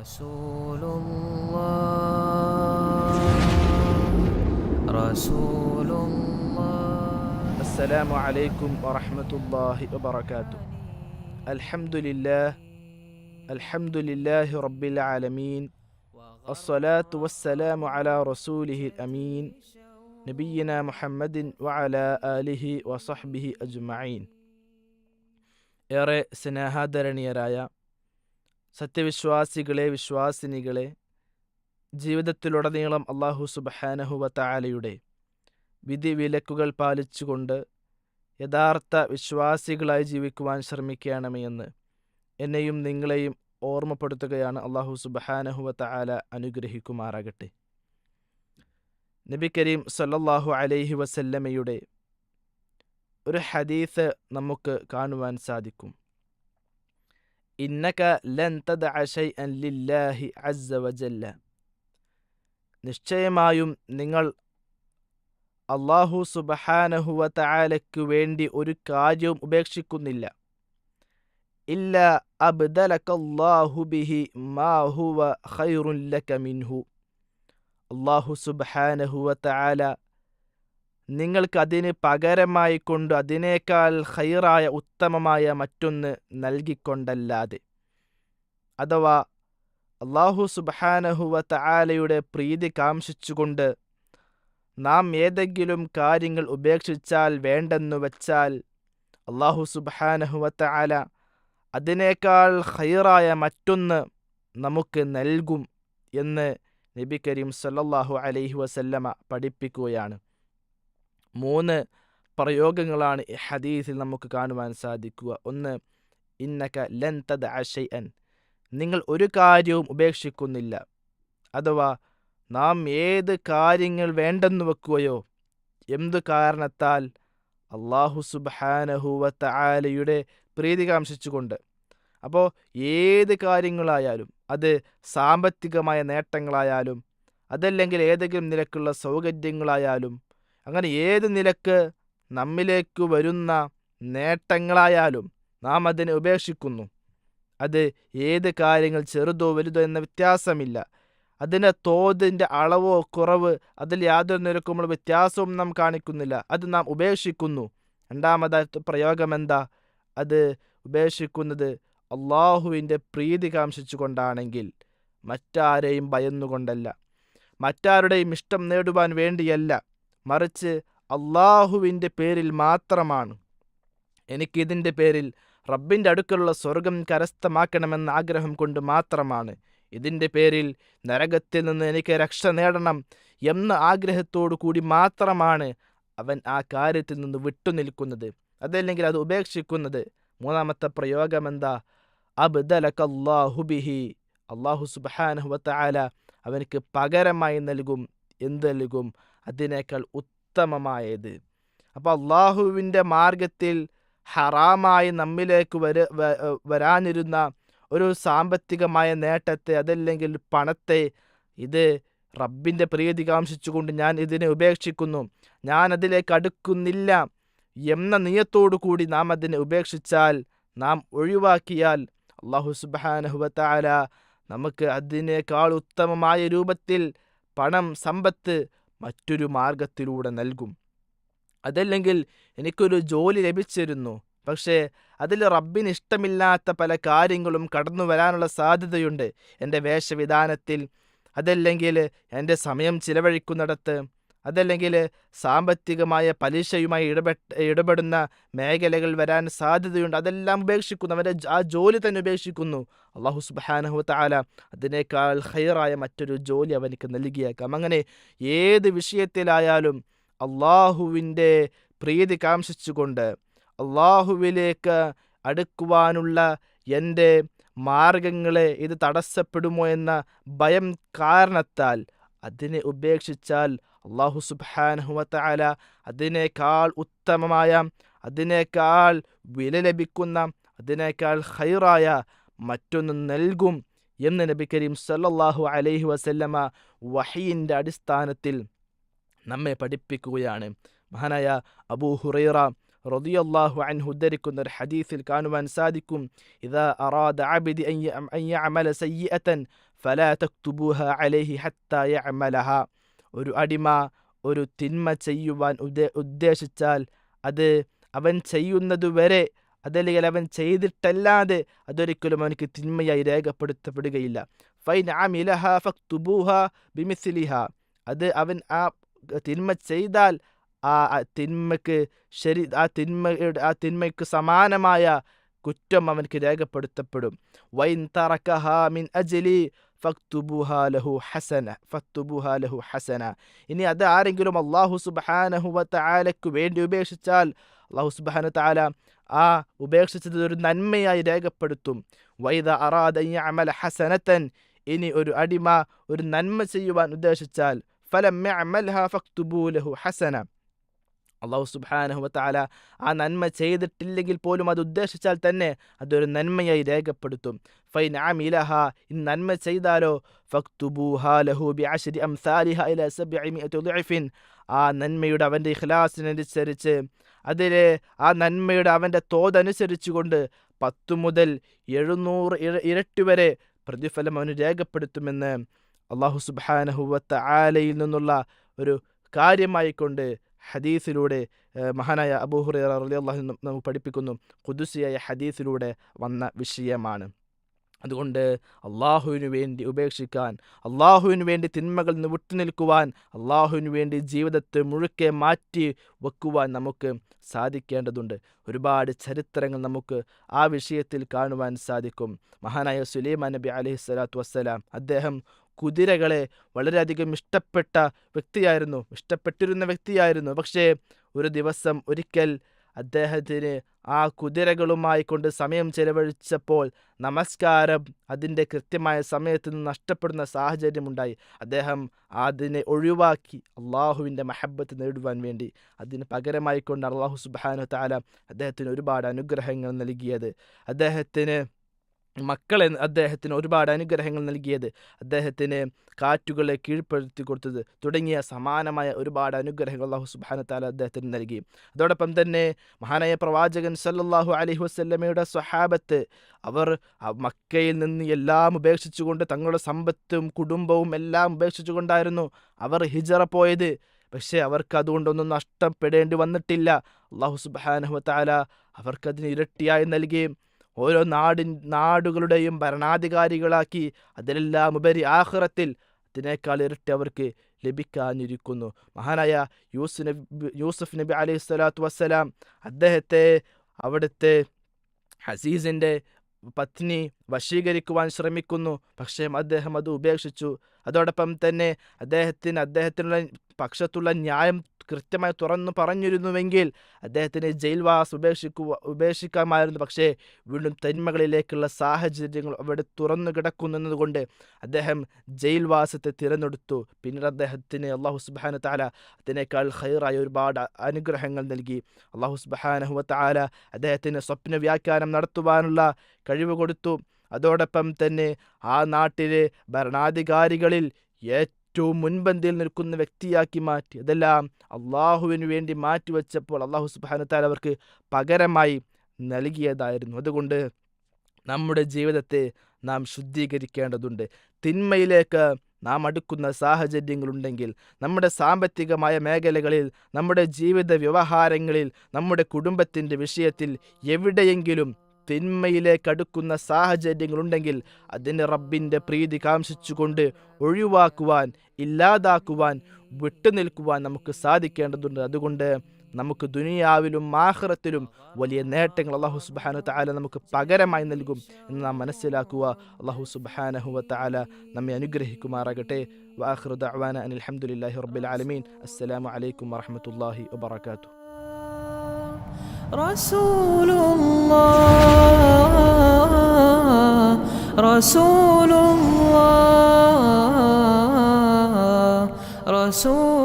رسول الله رسول الله السلام عليكم ورحمة الله وبركاته الحمد لله الحمد لله رب العالمين الصلاة والسلام على رسوله الأمين نبينا محمد وعلى آله وصحبه أجمعين ഏറെ സ്നേഹാദരണീയരായ സത്യവിശ്വാസികളെ വിശ്വാസിനികളെ ജീവിതത്തിലുടനീളം അള്ളാഹു സുബഹാനഹുവ താലയുടെ വിധി വിലക്കുകൾ പാലിച്ചുകൊണ്ട് യഥാർത്ഥ വിശ്വാസികളായി ജീവിക്കുവാൻ ശ്രമിക്കണമേ എന്ന് എന്നെയും നിങ്ങളെയും ഓർമ്മപ്പെടുത്തുകയാണ് അള്ളാഹു സുബഹാനഹുവ താല അനുഗ്രഹിക്കുമാറാകട്ടെ. നബി കരീം സല്ലല്ലാഹു അലൈഹി വസല്ലമയുടെ ഒരു ഹദീസ് നമുക്ക് കാണുവാൻ സാധിക്കും. ഇന്നക ലൻ തദഅ ശൈഅൻ ലില്ലാഹി അസ്സ വജല്ല നിശ്ചയമായും നിങ്ങൾ അള്ളാഹു സുബഹാനഹുവ തആലയ്ക്ക് വേണ്ടി ഒരു കാര്യവും ഉപേക്ഷിക്കുന്നില്ല. ഇല്ല അബ്ദലക്കല്ലാഹു ബിഹി മാ ഹുവ ഖൈറുൻ ലക മിൻഹു. അള്ളാഹു സുബഹാനഹുവ തആല നിങ്ങൾക്ക് അതിന് പകരമായി കൊണ്ട് അതിനേക്കാൾ ഹൈറായ ഉത്തമമായ മറ്റൊന്ന് നൽകിക്കൊണ്ടല്ലാതെ. അഥവാ അള്ളാഹു സുബഹാനഹുവ തആലയുടെ പ്രീതി കാംക്ഷിച്ചുകൊണ്ട് നാം ഏതെങ്കിലും കാര്യങ്ങൾ ഉപേക്ഷിച്ചാൽ വേണ്ടെന്നു വച്ചാൽ അള്ളാഹു സുബഹാനഹുവ തആല അതിനേക്കാൾ ഹൈറായ മറ്റൊന്ന് നമുക്ക് നൽകും എന്ന് നബി കരീം സല്ലല്ലാഹു അലൈഹി വസല്ലമ പഠിപ്പിക്കുകയാണ്. മൂന്ന് പ്രയോഗങ്ങളാണ് ഈ ഹദീസിൽ നമുക്ക് കാണുവാൻ സാധിക്കുക. ഒന്ന് ഇന്നക ലൻ തദ് ഷൈഅൻ നിങ്ങൾ ഒരു കാര്യവും ഉപേക്ഷിക്കുന്നില്ല. അഥവാ നാം ഏത് കാര്യങ്ങൾ വേണ്ടെന്ന് വെക്കുകയോ എന്തു കാരണത്താൽ അള്ളാഹു സുബാനഹുവത്ത ആലയുടെ പ്രീതി കാംക്ഷിച്ചുകൊണ്ട്. അപ്പോൾ ഏത് കാര്യങ്ങളായാലും അത് സാമ്പത്തികമായ നേട്ടങ്ങളായാലും അതല്ലെങ്കിൽ ഏതെങ്കിലും നിരക്കുള്ള സൗകര്യങ്ങളായാലും അങ്ങനെ ഏത് നിലയ്ക്ക് നമ്മിലേക്ക് വരുന്ന നേട്ടങ്ങളായാലും നാം അതിനെ ഉപേക്ഷിക്കുന്നു. അത് ഏത് കാര്യങ്ങൾ ചെറുതോ വലുതോ എന്ന വ്യത്യാസമില്ല. അതിന്റെ തോതിന്റെ അളവോ കുറവ് അതിൽ യാതൊരു നിലക്കുമുള്ള വ്യത്യാസവും നാം കാണിക്കുന്നില്ല. അത് നാം ഉപേക്ഷിക്കുന്നു. രണ്ടാമതായിട്ട് പ്രയോഗം എന്താ? അത് ഉപേക്ഷിക്കുന്നത് അള്ളാഹുവിന്റെ പ്രീതി കാംക്ഷിച്ചുകൊണ്ടാണെങ്കിൽ മറ്റാരെയും ഭയന്നുകൊണ്ടല്ല. മറ്റാരുടെയും ഇഷ്ടം നേടുവാൻ വേണ്ടിയല്ല. മറിച്ച് അള്ളാഹുവിന്റെ പേരിൽ മാത്രമാണ്. എനിക്കിതിന്റെ പേരിൽ റബ്ബിന്റെ അടുക്കലുള്ള സ്വർഗം കരസ്ഥമാക്കണമെന്ന ആഗ്രഹം കൊണ്ട് മാത്രമാണ്. ഇതിന്റെ പേരിൽ നരകത്തിൽ നിന്ന് എനിക്ക് രക്ഷ നേടണം എന്ന ആഗ്രഹത്തോടു കൂടി മാത്രമാണ് അവൻ ആ കാര്യത്തിൽ നിന്ന് വിട്ടുനിൽക്കുന്നത് അതല്ലെങ്കിൽ അത് ഉപേക്ഷിക്കുന്നത്. മൂന്നാമത്തെ പ്രയോഗം എന്താ? അബ്ദലക്കല്ലാഹുബിഹി അള്ളാഹു സുബാനഹുവത്താല അവനക്ക് പകരമായി നൽകും എന്ത് നൽകും അതിനേക്കാൾ ഉത്തമമായത്. അപ്പോൾ അള്ളാഹുവിന്റെ മാർഗത്തിൽ ഹറാമായി നമ്മിലേക്ക് വര വരാനിരുന്ന ഒരു സാമ്പത്തികമായ നേട്ടത്തെ അതല്ലെങ്കിൽ പണത്തെ ഇത് റബ്ബിന്റെ പ്രീതി കാംക്ഷിച്ചുകൊണ്ട് ഞാൻ ഇതിനെ ഉപേക്ഷിക്കുന്നു. ഞാൻ അതിലേക്ക് അടുക്കുന്നില്ല എന്ന നിയത്തോടു കൂടി നാം അതിനെ ഉപേക്ഷിച്ചാൽ നാം ഒഴിവാക്കിയാൽ അള്ളാഹു സുബാനഹുബത്താല നമുക്ക് അതിനേക്കാൾ ഉത്തമമായ രൂപത്തിൽ പണം സമ്പത്ത് മറ്റൊരു മാർഗത്തിലൂടെ നൽകും. അതല്ലെങ്കിൽ എനിക്കൊരു ജോലി ലഭിച്ചിരുന്നു. പക്ഷേ അതിൽ റബ്ബിന് ഇഷ്ടമില്ലാത്ത പല കാര്യങ്ങളും കടന്നു വരാനുള്ള സാധ്യതയുണ്ട്. എന്റെ വേഷവിധാനത്തിൽ അതല്ലെങ്കിൽ എന്റെ സമയം ചിലവഴിക്കുന്നിടത്ത് അതല്ലെങ്കിൽ സാമ്പത്തികമായ പലിശയുമായി ഇടപെട്ട് ഇടപെടുന്ന മേഖലകൾ വരാൻ സാധ്യതയുണ്ട്. അതെല്ലാം ഉപേക്ഷിക്കുന്നു. അവരെ ആ ജോലി തന്നെ ഉപേക്ഷിക്കുന്നു. അള്ളാഹു സുബാനഹു താല അതിനേക്കാൾ ഹൈറായ മറ്റൊരു ജോലി അവനിക്ക് നൽകിയേക്കാം. അങ്ങനെ ഏത് വിഷയത്തിലായാലും അള്ളാഹുവിന്റെ പ്രീതി കാംക്ഷിച്ചുകൊണ്ട് അള്ളാഹുവിലേക്ക് അടുക്കുവാനുള്ള എന്റെ മാർഗങ്ങളെ ഇത് തടസ്സപ്പെടുമോ എന്ന ഭയം കാരണത്താൽ അതിനെ ഉപേക്ഷിച്ചാൽ അള്ളാഹു സുബാനഹുവല അതിനേക്കാൾ ഉത്തമമായ അതിനേക്കാൾ വില ലഭിക്കുന്ന അതിനേക്കാൾ ഹൈറായ മറ്റൊന്ന് നൽകും എന്ന് നബി കരീം സല്ലാഹു അലൈഹി വസല്ലമ വഹീന്റെ അടിസ്ഥാനത്തിൽ നമ്മെ പഠിപ്പിക്കുകയാണ്. മഹാനായ അബൂ ഹുറൈറ റളിയല്ലാഹു അൻഹു ഉദ്ധരിക്കുന്ന ഒരു ഹദീസിൽ കാണുവാൻ സാധിക്കും. ഇദാ അറാദ അബ്ദി യഅമല സയ്യിഅതൻ ഫലാ തക്തുബൂഹ അലൈഹി ഹത്താ യഅമലഹ. ഒരു അടിമ ഒരു തിന്മ ചെയ്യുവാൻ ഉദ്ദേ- ഉദ്ദേശിച്ചാൽ അത് അവൻ ചെയ്യുന്നതുവരെ അതല്ലെങ്കിൽ അവൻ ചെയ്തിട്ടല്ലാതെ അതൊരിക്കലും അവനക്ക് തിന്മയായി രേഖപ്പെടുത്തപ്പെടുകയില്ല. ഫൈൻ ആമിലഹ ഫക്തുബൂഹ ബിമിസിലിഹ. അത് അവൻ ആ തിന്മ ചെയ്താൽ ആ തിന്മക്ക് ശരി ആ തിന്മയുടെ ആ തിന്മയ്ക്ക് സമാനമായ കുറ്റം അവനക്ക് രേഖപ്പെടുത്തപ്പെടും. വൈൻ തറക്കഹ മിൻ അജലി. ഫക്തുബുഹ ലഹു ഹസന ഫക്തുബുഹ ലഹു ഹസന ഇനി അത് ആരെങ്കിലും അള്ളാഹു സുബ്ഹാനഹു വതആലയ്ക്ക് വേണ്ടി ഉപേക്ഷിച്ചാൽ അള്ളാഹു സുബ്ഹാനഹു തആല ആ ഉപേക്ഷിച്ചത് ഒരു നന്മയായി രേഖപ്പെടുത്തും. വൈദ അറാദയ്യ അൻ യഅമല ഹസനത്തൻ ഇനി ഒരു അടിമ ഒരു നന്മ ചെയ്യുവാൻ ഉദ്ദേശിച്ചാൽ ഫലം യഅമൽഹ ഫക്തുബൂ ലഹു ഹസന. അള്ളാഹു സുബ്ഹാനഹു വതആല ആ നന്മ ചെയ്തിട്ടില്ലെങ്കിൽ പോലും അത് ഉദ്ദേശിച്ചാൽ തന്നെ അതൊരു നന്മയായി രേഖപ്പെടുത്തും. ഫൈൻ ആമിലഹ ഇൻ നന്മ ചെയ്താലോ? ഫക്തുബൂഹ ലഹു ബിഅശ്രി അംസാലിഹ ഇല സബ്ഇമിഅതി ളിഅഫിൻ ആ നന്മയുടെ അവന്റെ ഇഖ്ലാസിനനുസരിച്ച് അതിലെ ആ നന്മയുടെ അവന്റെ തോതനുസരിച്ചുകൊണ്ട് പത്തു മുതൽ എഴുന്നൂറ് ഇര- ഇരട്ടി വരെ പ്രതിഫലം അവന് രേഖപ്പെടുത്തുമെന്ന് അള്ളാഹു സുബ്ഹാനഹുവത്ത ആലയിൽ നിന്നുള്ള ഒരു കാര്യമായിക്കൊണ്ട് ഹദീസിലൂടെ മഹാനായ അബൂഹുറ അൻഹു നമുക്ക് പഠിപ്പിക്കുന്നു. കുദുസിയായ ഹദീസിലൂടെ വന്ന വിഷയമാണ്. അതുകൊണ്ട് അള്ളാഹുവിനു വേണ്ടി ഉപേക്ഷിക്കാൻ അള്ളാഹുവിനു വേണ്ടി തിന്മകൾ നിന്ന് വിട്ടുനിൽക്കുവാൻ അള്ളാഹുവിനു വേണ്ടി ജീവിതത്തെ മുഴുക്കെ മാറ്റി വെക്കുവാൻ നമുക്ക് സാധിക്കേണ്ടതുണ്ട്. ഒരുപാട് ചരിത്രങ്ങൾ നമുക്ക് ആ വിഷയത്തിൽ കാണുവാൻ സാധിക്കും. മഹാനായ സുലൈമാൻ നബി അലഹി സ്വലാത്തു വസ്സലാം അദ്ദേഹം കുതിരകളെ വളരെയധികം ഇഷ്ടപ്പെട്ട വ്യക്തിയായിരുന്നു. ഇഷ്ടപ്പെട്ടിരുന്ന വ്യക്തിയായിരുന്നു. പക്ഷേ ഒരു ദിവസം ഒരിക്കൽ അദ്ദേഹത്തിന് ആ കുതിരകളുമായി കൊണ്ട് സമയം ചെലവഴിച്ചപ്പോൾ നമസ്കാരം അതിന്റെ കൃത്യമായ സമയത്ത് നിന്ന് നഷ്ടപ്പെടുന്ന സാഹചര്യമുണ്ടായി. അദ്ദേഹം അതിനെ ഒഴിവാക്കി അള്ളാഹുവിന്റെ മഹബത്ത് നേടുവാൻ വേണ്ടി അതിന് പകരമായിക്കൊണ്ട് അള്ളാഹു സുബാനു താല അദ്ദേഹത്തിന് ഒരുപാട് അനുഗ്രഹങ്ങൾ നൽകിയത്. അദ്ദേഹത്തിന് മക്കളെ അദ്ദേഹത്തിന് ഒരുപാട് അനുഗ്രഹങ്ങൾ നൽകിയത് അദ്ദേഹത്തിന് കാറ്റുകളെ കീഴ്പ്പെടുത്തി കൊടുത്തത് തുടങ്ങിയ സമാനമായ ഒരുപാട് അനുഗ്രഹങ്ങൾ അള്ളാഹു സുബാന താല അദ്ദേഹത്തിന് നൽകി. അതോടൊപ്പം തന്നെ മഹാനായ പ്രവാചകൻ സല്ലാഹു അലൈഹി വസല്ലമയുടെ സ്വഹാബത്ത് അവർ മക്കയിൽ നിന്ന് എല്ലാം ഉപേക്ഷിച്ചുകൊണ്ട് തങ്ങളുടെ സമ്പത്തും കുടുംബവും എല്ലാം ഉപേക്ഷിച്ചുകൊണ്ടായിരുന്നു അവർ ഹിജറ പോയത്. പക്ഷേ അവർക്ക് അതുകൊണ്ടൊന്നും നഷ്ടപ്പെടേണ്ടി വന്നിട്ടില്ല. അള്ളാഹു സുബാനഹു താല അവർക്കതിന് ഇരട്ടിയായി നൽകുകയും ഓരോ നാടിൻ നാടുകളുടെയും ഭരണാധികാരികളാക്കി അതിലെല്ലാം ഉപരി ആഹ്റത്തിൽ അതിനേക്കാൾ ഇരട്ടി അവർക്ക് ലഭിക്കാനിരിക്കുന്നു മഹാനായ യൂസ് നബി യൂസുഫ് നബി അലൈഹി സ്വലാത്തു വസ്സലാം അദ്ദേഹത്തെ അവിടുത്തെ ഹസീസിന്റെ പത്നി വശീകരിക്കുവാൻ ശ്രമിക്കുന്നു. പക്ഷേ അദ്ദേഹം അത് ഉപേക്ഷിച്ചു. അതോടൊപ്പം തന്നെ അദ്ദേഹത്തിന് അദ്ദേഹത്തിനുള്ള പക്ഷത്തുള്ള ന്യായം കൃത്യമായി തുറന്നു പറഞ്ഞിരുന്നുവെങ്കിൽ അദ്ദേഹത്തിന് ജയിൽവാസ് ഉപേക്ഷിക്കുക ഉപേക്ഷിക്കാമായിരുന്നു. പക്ഷേ വീണ്ടും തന്മകളിലേക്കുള്ള സാഹചര്യങ്ങൾ അവിടെ തുറന്നു കിടക്കുന്നതുകൊണ്ട് അദ്ദേഹം ജയിൽവാസത്തെ തിരഞ്ഞെടുത്തു. പിന്നീട് അദ്ദേഹത്തിന് അള്ളാഹു സുബാന താല അതിനേക്കാൾ ഹൈറായ ഒരുപാട് അനുഗ്രഹങ്ങൾ നൽകി. അള്ളാഹു സുബാനഹുവ താല അദ്ദേഹത്തിന് സ്വപ്ന വ്യാഖ്യാനം നടത്തുവാനുള്ള കഴിവ് കൊടുത്തു. അതോടൊപ്പം തന്നെ ആ നാട്ടിലെ ഭരണാധികാരികളിൽ ഏറ്റവും മുൻപന്തിയിൽ നിൽക്കുന്ന വ്യക്തിയാക്കി മാറ്റി. അതെല്ലാം അള്ളാഹുവിന് വേണ്ടി മാറ്റിവെച്ചപ്പോൾ അള്ളാഹു സുബാനത്താൽ അവർക്ക് പകരമായി നൽകിയതായിരുന്നു. അതുകൊണ്ട് നമ്മുടെ ജീവിതത്തെ നാം ശുദ്ധീകരിക്കേണ്ടതുണ്ട്. തിന്മയിലേക്ക് നാം അടുക്കുന്ന സാഹചര്യങ്ങളുണ്ടെങ്കിൽ നമ്മുടെ സാമ്പത്തികമായ മേഖലകളിൽ നമ്മുടെ ജീവിത വ്യവഹാരങ്ങളിൽ നമ്മുടെ കുടുംബത്തിന്റെ വിഷയത്തിൽ എവിടെയെങ്കിലും തിന്മയിലേക്ക് അടുക്കുന്ന സാഹചര്യങ്ങളുണ്ടെങ്കിൽ അതിന് റബ്ബിന്റെ പ്രീതി കാംക്ഷിച്ചുകൊണ്ട് ഒഴിവാക്കുവാൻ ഇല്ലാതാക്കുവാൻ വിട്ടുനിൽക്കുവാൻ നമുക്ക് സാധിക്കേണ്ടതുണ്ട്. അതുകൊണ്ട് നമുക്ക് ദുനിയാവിലും ആഹ്റത്തിലും വലിയ നേട്ടങ്ങൾ അള്ളാഹു സുബാനു താല നമുക്ക് പകരമായി നൽകും എന്ന് നാം മനസ്സിലാക്കുക. അള്ളാഹു സുബാനഹു താല നമ്മെ അനുഗ്രഹിക്കുമാറാകട്ടെ. വാഹ്റുദ് അവാന അനിൽ അൽഹംദുലില്ലാഹി റബ്ബിൽ ആലമീൻ. അസ്സലാമു അലൈക്കും വറഹ്മത്തുള്ളാഹി വബറകാതുഹു. رسول الله رسول الله رسول